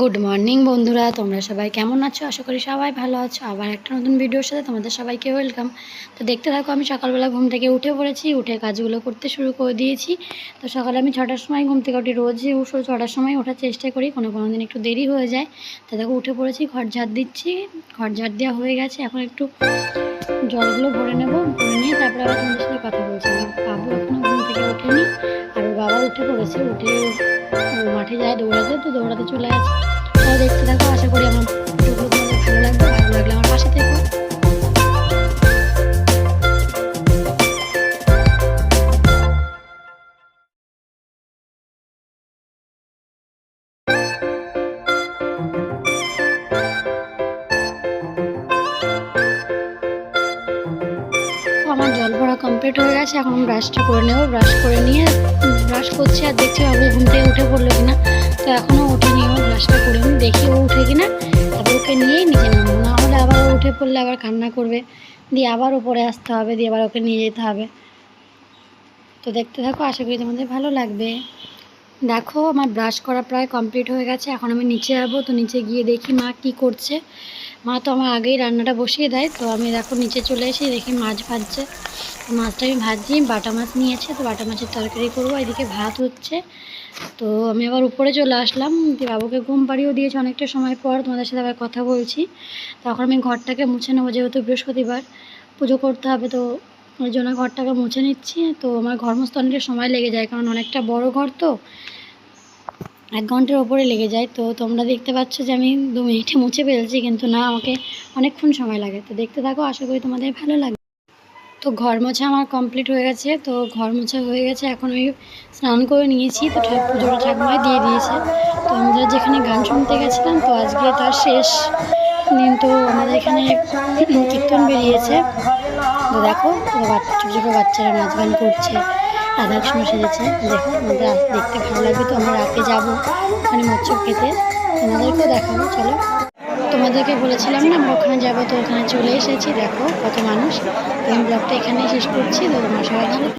Good morning বন্ধুরা। তোমরা সবাই কেমন আছো? আশা করি সবাই ভালো আছো। আবার একটা নতুন ভিডিওর সাথে তোমাদের সবাইকে ওয়েলকাম তো দেখতে থাকো, আমি সকালবেলা ঘুম থেকে উঠে পড়েছি। উঠে কাজগুলো করতে শুরু করে দিয়েছি। তো সকালে আমি ছটার সময় ঘুম থেকে উঠি। রোজই উঠো, ছটার সময় ওঠার চেষ্টা করি। কোনো কোনো দিন একটু দেরি হয়ে যায়। তো দেখো, উঠে পড়েছি, ঘর ঝাড় দিচ্ছি। ঘর ঝাড় দেওয়া হয়ে গেছে। এখন একটু জলগুলো ভরে নেব, ভরে নিয়ে তারপরে আবার উঠে পড়েছে উঠে মাঠে যায়, দৌড়াতে, তো দৌড়াতে চলে আসে। তো দেখতে থাকো, আশা করি আমার জল ভরা কমপ্লিট হয়ে গেছে, এখন ব্রাশটা করে নেব। ব্রাশ করে নিয়ে ব্রাশ করছি আর দেখছি বাবু ঘুম থেকে উঠে পড়ল কিনা। তো এখনও উঠেনি ও ব্রাশটা করে নিই, দেখি ও উঠে কিনা। তারপর ওকে নিয়েই নিচে নামবো। না হলে আবার উঠে পড়লে আবার কান্না করবে। দিয়ে আবার উপরে আসতে হবে, দিয়ে আবার ওকে নিয়ে যেতে হবে। তো দেখতে থাকো, আশা করি তোমাদের ভালো লাগবে। দেখো, আমার ব্রাশ করা প্রায় কমপ্লিট হয়ে গেছে। এখন আমি নিচে যাব। তো নিচে গিয়ে দেখি মা কি করছে। মা তো আমার আগেই রান্নাটা বসিয়ে দেয়, তো আমি দেখো নিচে চলে এসে দেখি মাছ ভাজছে। মাছটা আমি ভাজি, বাটা মাছ নিয়েছে, তো বাটা মাছের তরকারি করব, এদিকে ভাত হচ্ছে। তো আমি আবার উপরে চলে আসলাম, দিয়ে বাবুকে ঘুম পাড়িয়েও দিয়েছি অনেকটা সময় পর, তোমাদের সাথে আবার কথা বলছি। তখন আমি ঘরটাকে মুছে নেব যেহেতু বৃহস্পতিবার, পুজো করতে হবে, তো ওই জন্য ঘরটাকে মুছে নিচ্ছি। তো আমার ঘর মুছতে অনেকটা সময় লেগে যায়, কারণ অনেকটা বড় ঘর তো এক ঘণ্টার ওপরে লেগে যায়। তো তোমরা দেখতে পাচ্ছ যে আমি দু মিনিটে মুছে ফেলছি, কিন্তু না, আমাকে অনেকক্ষণ সময় লাগে। তো দেখতে থাকো, আশা করি তোমাদের ভালো লাগে তো ঘর মোছা আমার কমপ্লিট হয়ে গেছে। তো ঘর মোছা হয়ে গেছে, এখন আমি স্নান করে নিয়েছি। তো পুজোটা ঠাকুমায় দিয়ে দিয়েছে। তো আমরা যেখানে গান শুনতে গেছিলাম, তো আজকে তার শেষ। দিন তো আমাদের এখানে কীর্তন বেরিয়েছে। তো দেখো ছোটো ছোটো বাচ্চারা নাচ গান করছে। রাধাকৃষ্ণ সেরেছে দেখো, আমাদের দেখতে ভালো লাগবে তো আমরা রাতে যাব ওখানে মৎস্য খেতে। তোমাদেরকেও দেখাবো, চলো। তোমাদেরকে বলেছিলাম না, আমরা ওখানে যাব তো ওখানে চলে এসেছি। দেখো, কত মানুষ। তো আমি ব্লগটা এখানেই শেষ করছি। তো তোমার সবাই ভালো